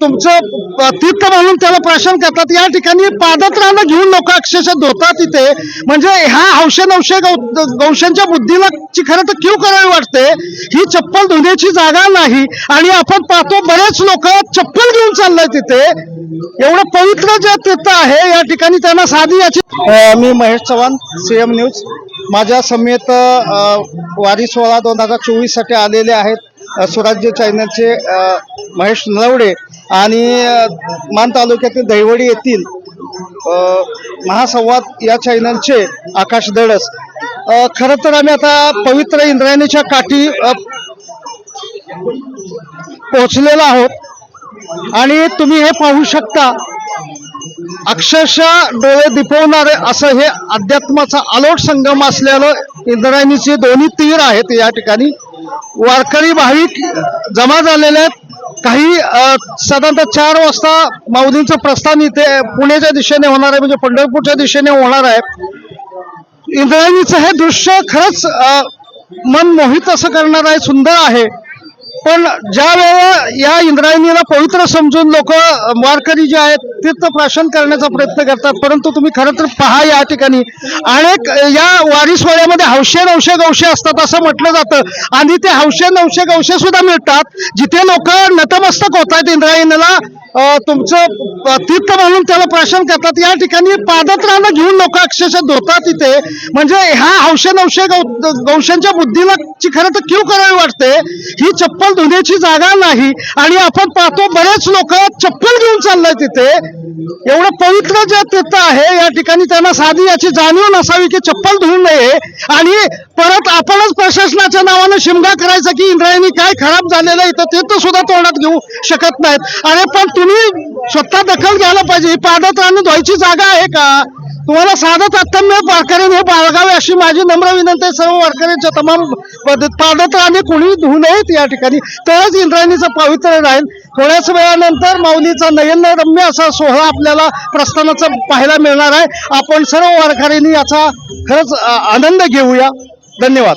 तुमचं तीर्थ म्हणून त्याला प्राशन करतात. या ठिकाणी पादत्रानं घेऊन लोक अक्षरशः धोतात तिथे म्हणजे ह्या हौशे नवशे गौ गौशांच्या बुद्धीला ची खरं तर क्यू करावी वाटते. ही चप्पल धुण्याची जागा नाही. आणि आपण पाहतो बरेच लोक चप्पल घेऊन चाललंय तिथे एवढं पवित्र जे तीर्थ आहे या ठिकाणी त्यांना साधी याची मी महेश चव्हाण सीएम न्यूज माझ्या समेत वारी सोळा दोन हजार चोवीससाठी आलेले आहेत. स्वराज्य चॅनलचे महेश नलवडे आणि मान तालुक्यातील दहिवडी येथील महासंवाद या चॅनलचे आकाश दळस. खरं तर आम्ही आता पवित्र इंद्रायणीच्या काठी अ, पोहोचलेलो आहोत. आणि तुम्ही हे पाहू शकता अक्षरशः डोळे दिपवणारे असं हे अध्यात्माचा आलोट संगम असलेलं इंद्रायणीचे दोन्ही तीर आहेत या ठिकाणी. वारकरी भाविक जमा झालेले आहेत. काही साधारणतः चार वाजता माऊलींचं प्रस्थान इथे पुण्याच्या दिशेने होणार आहे म्हणजे पंढरपूरच्या दिशेने होणार आहे. इंद्रायणीचं हे दृश्य खरंच मन मोहित असं करणार आहे सुंदर आहे. पण ज्या वेळेला या इंद्रायणीला पवित्र समजून लोक वारकरी जे आहेत तीर्थ प्राशन करण्याचा प्रयत्न करतात. परंतु तुम्ही खरं तर पहा या ठिकाणी. अनेक या वारीसवाड्यामध्ये हौशे नवशे गवशे असतात असं म्हटलं जातं. आणि ते हौशे नवशे गवशे सुद्धा मिळतात. जिथे लोक नतमस्तक होतात इंद्रायणीला तुमचं तीर्थ म्हणून त्याला प्राशन करतात. या ठिकाणी पादत्रानं घेऊन लोक अक्षरशः धुतात तिथे म्हणजे ह्या हौशे नवशे गौ गौशांच्या बुद्धीला ची खरं तर क्यू करावी वाटते. ही चप्पल धुण्याची जागा नाही. आणि आपण पाहतो बरेच लोक चप्पल घेऊन चाललंय तिथे एवढं पवित्र जे तीर्थ आहे या ठिकाणी त्यांना साधी याची जाणीव नसावी की चप्पल धुवू नये. आणि परत आपणच प्रशासनाच्या नावानं शिमगा करायचा की इंद्रायणी काय खराब झालेलं आहे तर तीर्थ सुद्धा तोंडात घेऊ शकत नाहीत. अरे पण तुम्ही स्वतः दखल घ्यायला पाहिजे. ही पादत्रानं धुवायची जागा आहे का? तुम्हाला साधं तात्म्य वारकऱ्यांनी हे बाळगावे अशी माझी नम्र विनंती आहे. सर्व वारकऱ्यांच्या तमाम पद्धत पादत्राने कोणी धुऊ नयेत या ठिकाणी. तरच इंद्रायणीचं पवित्र राहील. थोड्याच वेळानंतर माऊलीचा नयनरम्य असा सोहळा आपल्याला प्रस्थानाचा पाहायला मिळणार आहे. आपण सर्व वारकऱ्यांनी याचा खरंच आनंद घेऊया. धन्यवाद.